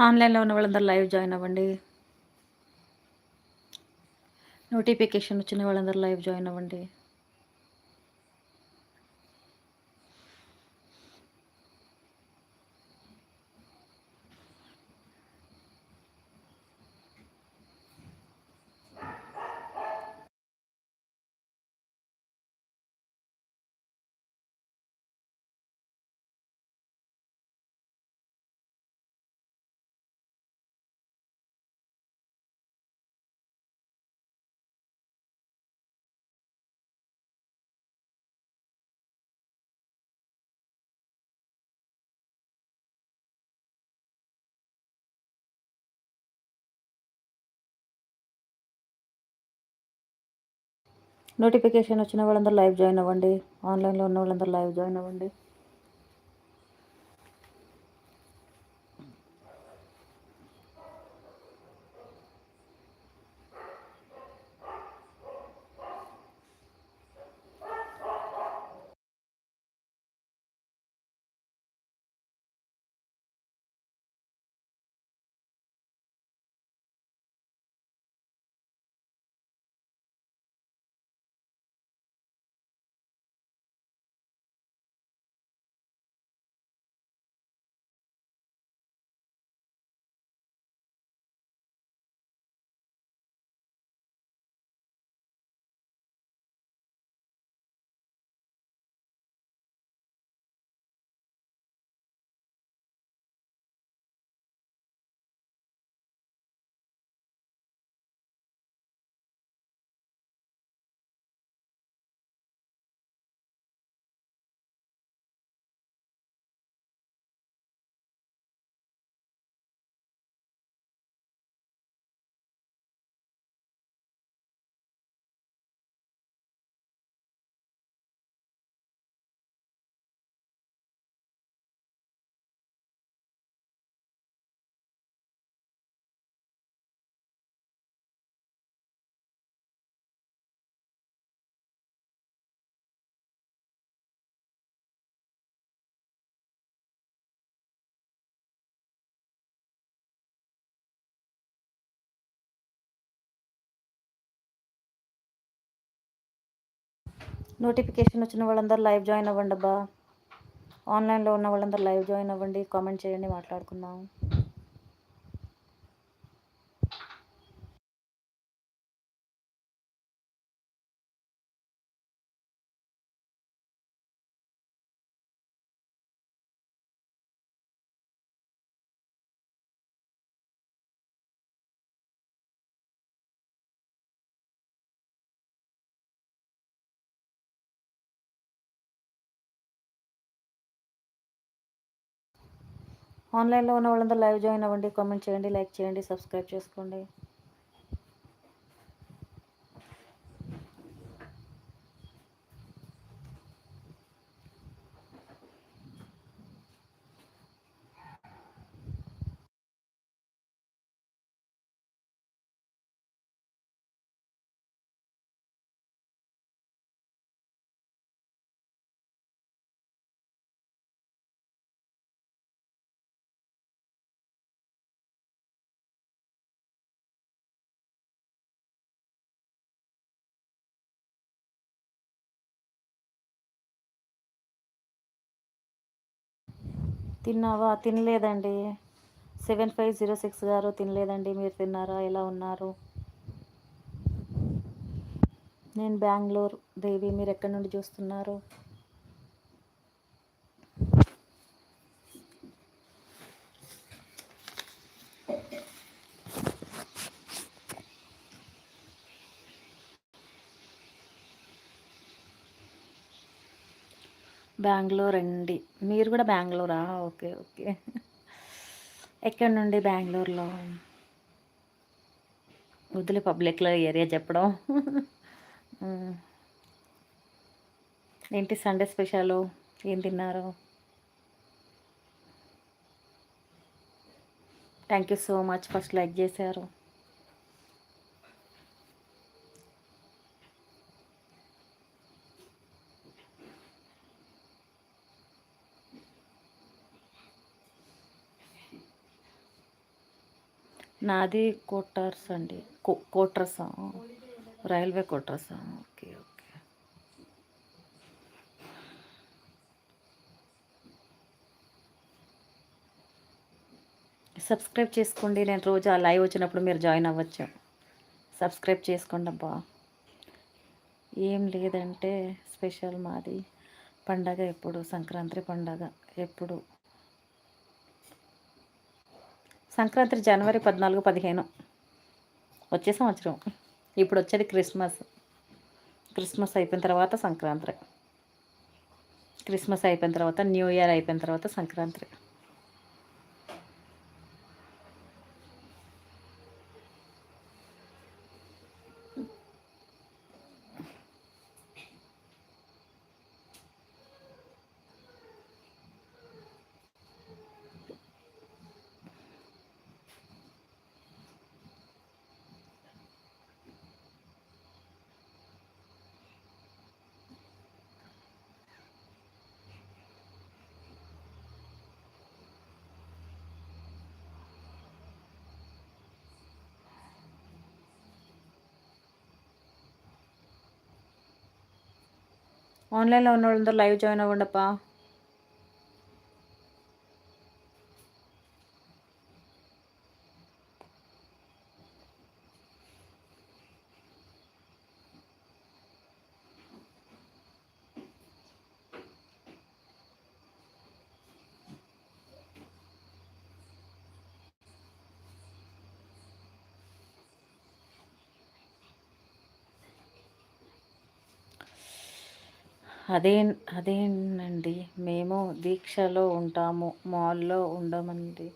ఆన్లైన్లో ఉన్న వాళ్ళందరూ లైవ్ జాయిన్ అవ్వండి. నోటిఫికేషన్ వచ్చిన వాళ్ళందరూ లైవ్ జాయిన్ అవ్వండి. నోటిఫికేషన్ వచ్చిన వాళ్ళందరూ లైవ్ జాయిన్ అవ్వండి. ఆన్లైన్లో ఉన్న వాళ్ళందరూ లైవ్ జాయిన్ అవ్వండి. నోటిఫికేషన్ వచ్చిన వాళ్ళందరూ లైవ్ జాయిన్ అవ్వండి అబ్బా. ఆన్లైన్లో ఉన్న వాళ్ళందరూ లైవ్ జాయిన్ అవ్వండి కామెంట్ చేయండి మాట్లాడుకుందాం. ఆన్లైన్లో ఉన్న వాళ్ళందరూ లైవ్ జాయిన్ అవ్వండి కామెంట్ చేయండి లైక్ చేయండి సబ్స్క్రైబ్ చేసుకోండి. తిన్నావా? తినలేదండి. సెవెన్ ఫైవ్ జీరో సిక్స్ గారు తినలేదండి. మీరు తిన్నారా? ఎలా ఉన్నారు? నేను బెంగళూరు దేవి మీరు ఎక్కడి నుండి చూస్తున్నారు? బెంగళూరు అండి మీరు కూడా బెంగళూరా? Okay okay. ఎక్కడి నుండి బెంగళూరులో? వద్దులే పబ్లిక్లో ఏరియా చెప్పడం. ఏంటి సండే స్పెషల్? ఏం తిన్నారు? Thank you so much first like చేశారు. నాది కోటర్స్ అండి. కో కోటర్సా రైల్వే కోటర్సా ఓకే ఓకే. సబ్స్క్రైబ్ చేసుకోండి. నేను రోజు ఆ లైవ్ వచ్చినప్పుడు మీరు జాయిన్ అవ్వచ్చు. సబ్స్క్రైబ్ చేసుకోండి అబ్బా. ఏం లేదంటే స్పెషల్ మాది. పండగ ఎప్పుడు? సంక్రాంతి పండగ ఎప్పుడు? సంక్రాంతి జనవరి పద్నాలుగు పదిహేను. వచ్చే సంవత్సరం. ఇప్పుడు వచ్చేది క్రిస్మస్. క్రిస్మస్ అయిపోయిన తర్వాత సంక్రాంతి. క్రిస్మస్ అయిపోయిన తర్వాత న్యూ ఇయర్ అయిపోయిన తర్వాత సంక్రాంతి. ఆన్లైన్లో ఉన్న వాళ్ళందరూ లైవ్ జాయిన్ అవ్వండప్పా అదే అదేనండి మేము దీక్షలో ఉంటాము మాల్లో ఉండమండి.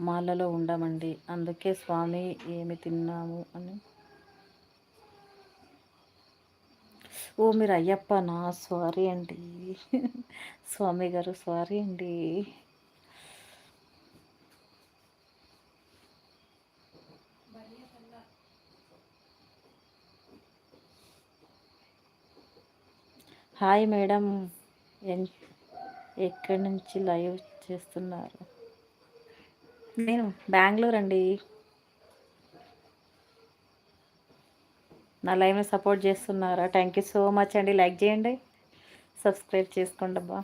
మాలలో ఉండమండి. అందుకే స్వామి ఏమి తిన్నాము అని. ఓ మీరు అయ్యప్ప నా సారీ అండి. స్వామి గారు సారీ అండి. Hi madam. ఎక్కడి నుంచి లైవ్ చేస్తున్నారు? నేను బెంగళూరు అండి. నా లైవ్ని సపోర్ట్ చేస్తున్నారా? థ్యాంక్ యూ సో మచ్ అండి. లైక్ చేయండి. సబ్స్క్రైబ్ చేసుకోండి అబ్బా.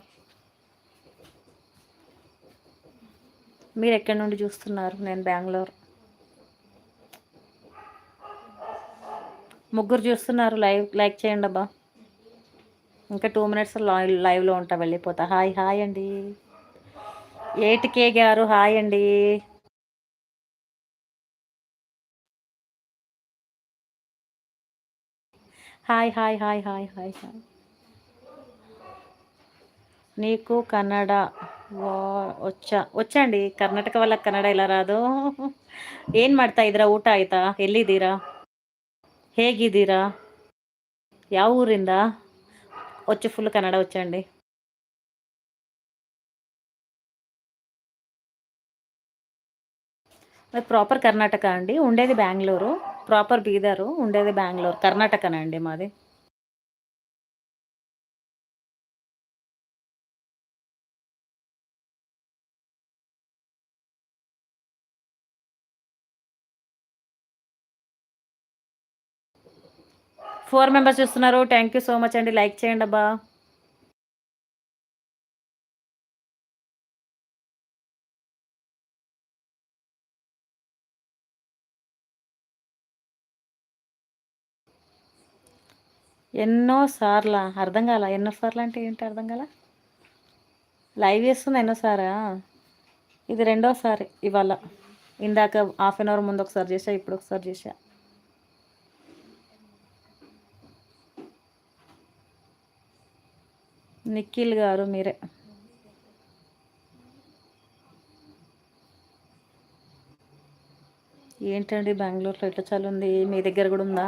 మీరు ఎక్కడి నుండి చూస్తున్నారు? నేను బెంగళూరు. ముగ్గురు చూస్తున్నారు. లైవ్ లైక్ చేయండి అబ్బా. ఇంకా టూ మినిట్స్ లైవ్లో ఉంటా వెళ్ళిపోతా హాయ్ హాయ్ అండి ఏటికే గారు హాయ్ అండి hi hi hi hi hi hi నీకు కన్నడ వచ్చా వచ్చండి ಕರ್ನಾಟಕ వాళ్ళకి ಕನ್ನಡ ಎಲ್ಲ ರಾದು ಏನು ಮಾಡ್ತಾ ಇದ್ದೀರಾ ಊಟ ಆಯ್ತಾ ಎಲ್ಲಿದ್ದೀರಾ ಹೇಗಿದ್ದೀರಾ ಯಾವ ಊರಿಂದ వచ్చి ఫుల్ కన్నడ వచ్చండి ప్రాపర్ కర్ణాటక అండి. ఉండేది బెంగళూరు. ప్రాపర్ బీదరు. ఉండేది బెంగళూరు. కర్ణాటకనండి మాది? ఫోర్ మెంబర్స్ చూస్తున్నారు. థ్యాంక్ యూ సో మచ్ అండి. లైక్ చేయండి అబ్బా. ఎన్నో సార్లా అర్థం కాల? ఎన్నో సార్లు అంటే ఏంటి అర్థం కాల? లైవ్ చేస్తుంది ఎన్నోసారా ఇది రెండోసారి ఇవాళ. ఇందాక హాఫ్ అన్ అవర్ ముందు ఒకసారి చేసా ఇప్పుడు ఒకసారి చేసా నిఖిల్ గారు మీరే. ఏంటండి బెంగళూరులో ఎట్లా చాలు ఉంది మీ దగ్గర కూడా ఉందా?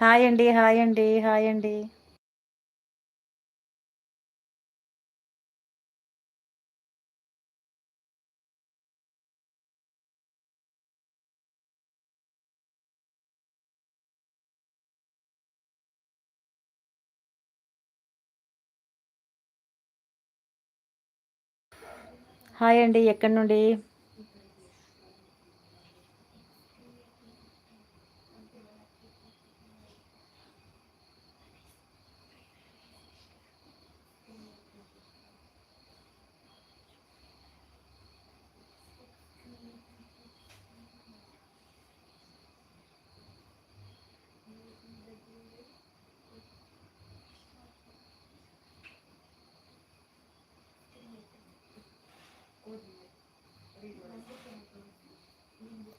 హాయ్ అండి హాయ్ అండి హాయ్ అండి. హాయ్ అండి ఎక్కడి నుండి?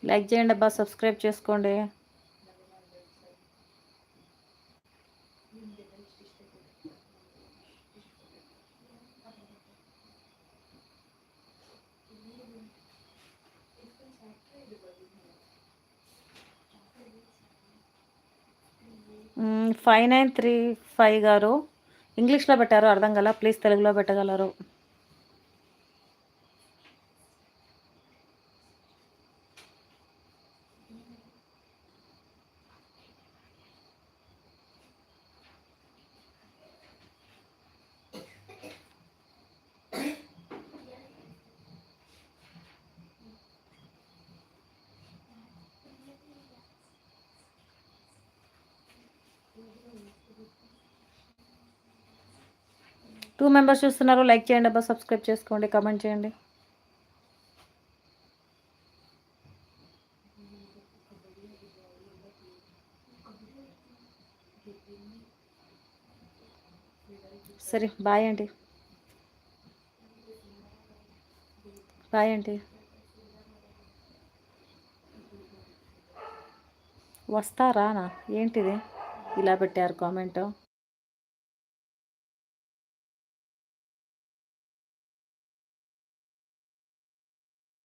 లైక్ చేయండి అబ్బా సబ్స్క్రైబ్ చేసుకోండి. ఫైవ్ నైన్ త్రీ ఫైవ్ గారు. ఇంగ్లీష్లో పెట్టారు అర్థం కల? ప్లీజ్ తెలుగులో పెట్టగలరు. టూ మెంబర్స్ చూస్తున్నారు. లైక్ చేయండి అబ్బా సబ్స్క్రైబ్ చేసుకోండి కామెంట్ చేయండి. సరే బాయ్ అండి బాయ్ అండి వస్తారానా ఏంటిది? ఇలా పెట్టారు కామెంటు